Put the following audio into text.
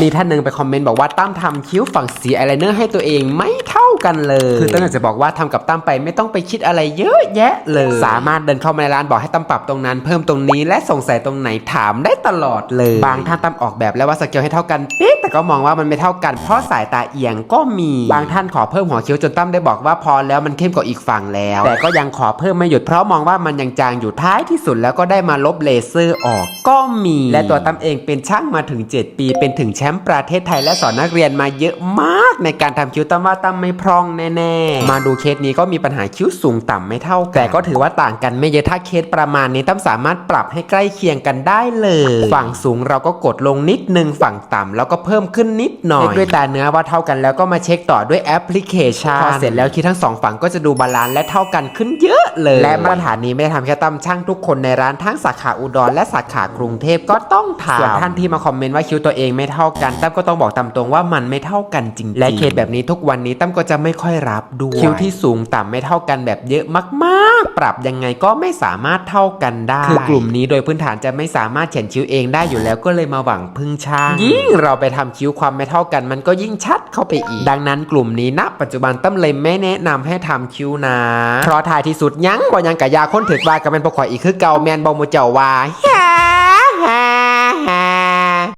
มีท่านหนึ่งไปคอมเมนต์บอกว่าตั้มทำคิ้วฝั่งสีอายไลเนอร์ให้ตัวเองไม่เท่ากันเลย คือตั้มอยากจะบอกว่าทำกับตั้มไปไม่ต้องไปคิดอะไรเยอะแยะเลย สามารถเดินเข้ามาในร้านบอกให้ตั้มปรับตรงนั้น เพิ่มตรงนี้และสงสัยตรงไหนถามได้ตลอดเลย บางท่านตั้มออกแบบแล้วว่าสเกลให้เท่ากันเป๊ะแต่ก็มองว่ามันไม่เท่ากันเพราะสายตาเอียงก็มี บางท่านขอเพิ่มหัวคิ้วจนตั้มได้บอกว่าพอแล้วมันเข้มกว่าอีกฝั่งแล้ว แต่ก็ยังขอเพิ่มไม่หยุดเพราะมองว่ามันยังจางอยู่ท้ายที่สุดแล้วก็ได้มาลบเลเซอร์ออกก็มี และตัวตั้มเองเป็นช่างมาถึง 7 ปีเป็นถึงแชมป์ประเทศไทยและสอนนักเรียนมาเยอะมากในการทำคิ้วตั้มว่าตั้มไม่พร่องแน่ๆ มาดูเคสนี้ก็มีปัญหาคิ้วสูงต่ำไม่เท่ากันแต่ก็ถือว่าต่างกันไม่เยอะถ้าเคสประมาณนี้ตั้มสามารถปรับให้ใกล้เคียงกันได้เลย ฝั่งสูงเราก็กดลงนิดนึงฝั่งต่ำแล้วก็เพิ่มขึ้นนิดหน่อยเช็คด้วยตาเนื้อว่าเท่ากันแล้วก็มาเช็คต่อด้วยแอปพลิเคชันพอเสร็จแล้วคิ้วทั้งสองฝั่งก็จะดูบาลานซ์และเท่ากันขึ้นเยอะเลย และมาตรฐานนี้ไม่ได้ทำแค่ตั้มช่างทุกคนในร้านทั้งสาขาอุดรและสาขากรุงเทพก็ต้องทำส่วนท่านที่มาคอมเมนต์ว่าคิ้วตัวเองไม่เท่ากันตั้มก็ต้องบอกตามตรงว่ามันไม่เท่ากันจริงๆและเคสแบบนี้ทุกวันนี้ตั้มก็จะไม่ค่อยรับด้วยคิวที่สูงต่ำไม่เท่ากันแบบเยอะมากๆ ปรับยังไงก็ไม่สามารถเท่ากันได้คือกลุ่มนี้โดยพื้นฐานจะไม่สามารถเขียนคิ้วเองได้อยู่แล้วก็เลยมาหวังพึ่งช่าง ยิ่งเราไปทำคิ้วความไม่เท่ากัน มันก็ยิ่งชัดเข้าไปอีก ดังนั้นกลุ่มนี้ณปัจจุบันตั้มเลยไม่แนะนำให้ทำคิ้วนะเพราะท้ายที่สุดยังบ่ยังกะยาค้นถึกว่ากับเป็นปกข่อยอีกคือเก่าแมนบอมูเจ้าว่าฮ่าฮ่าฮ่า